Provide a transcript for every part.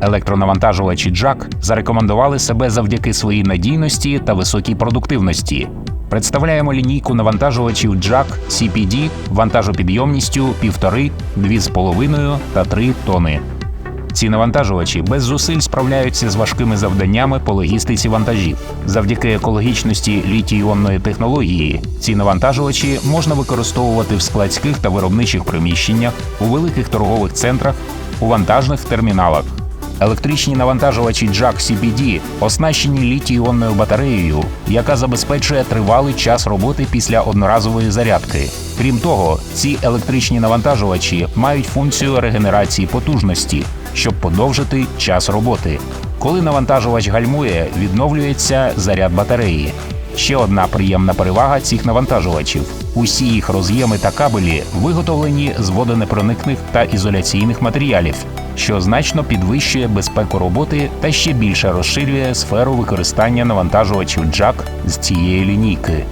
Електронавантажувачі Jack зарекомендували себе завдяки своїй надійності та високій продуктивності. Представляємо лінійку навантажувачів Jack CPD вантажопідйомністю 1,5, 2,5 та 3 тони. Ці навантажувачі без зусиль справляються з важкими завданнями по логістиці вантажів. Завдяки екологічності літій-іонної технології ці навантажувачі можна використовувати в складських та виробничих приміщеннях, у великих торгових центрах, у вантажних терміналах. Електричні навантажувачі Jack CPD оснащені літій-іонною батареєю, яка забезпечує тривалий час роботи після одноразової зарядки. Крім того, ці електричні навантажувачі мають функцію регенерації потужності, щоб подовжити час роботи. Коли навантажувач гальмує, відновлюється заряд батареї. Ще одна приємна перевага цих навантажувачів: усі їх роз'єми та кабелі виготовлені з водонепроникних та ізоляційних матеріалів, що значно підвищує безпеку роботи та ще більше розширює сферу використання навантажувачів Jack з цієї лінійки.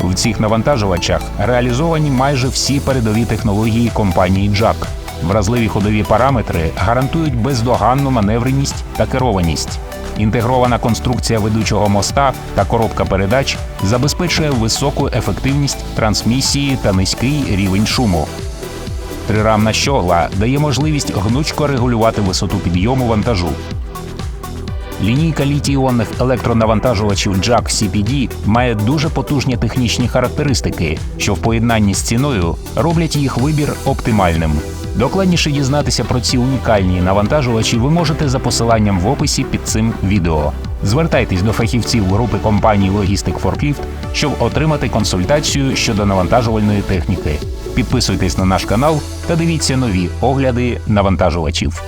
В цих навантажувачах реалізовані майже всі передові технології компанії Jack. Вразливі ходові параметри гарантують бездоганну маневреність та керованість. Інтегрована конструкція ведучого моста та коробка передач забезпечує високу ефективність трансмісії та низький рівень шуму. Трирамна щогла дає можливість гнучко регулювати висоту підйому вантажу. Лінійка літій-іонних електронавантажувачів Jack CPD має дуже потужні технічні характеристики, що в поєднанні з ціною роблять їх вибір оптимальним. Докладніше дізнатися про ці унікальні навантажувачі ви можете за посиланням в описі під цим відео. Звертайтесь до фахівців групи компаній Logistic Forklift, щоб отримати консультацію щодо навантажувальної техніки. Підписуйтесь на наш канал та дивіться нові огляди навантажувачів.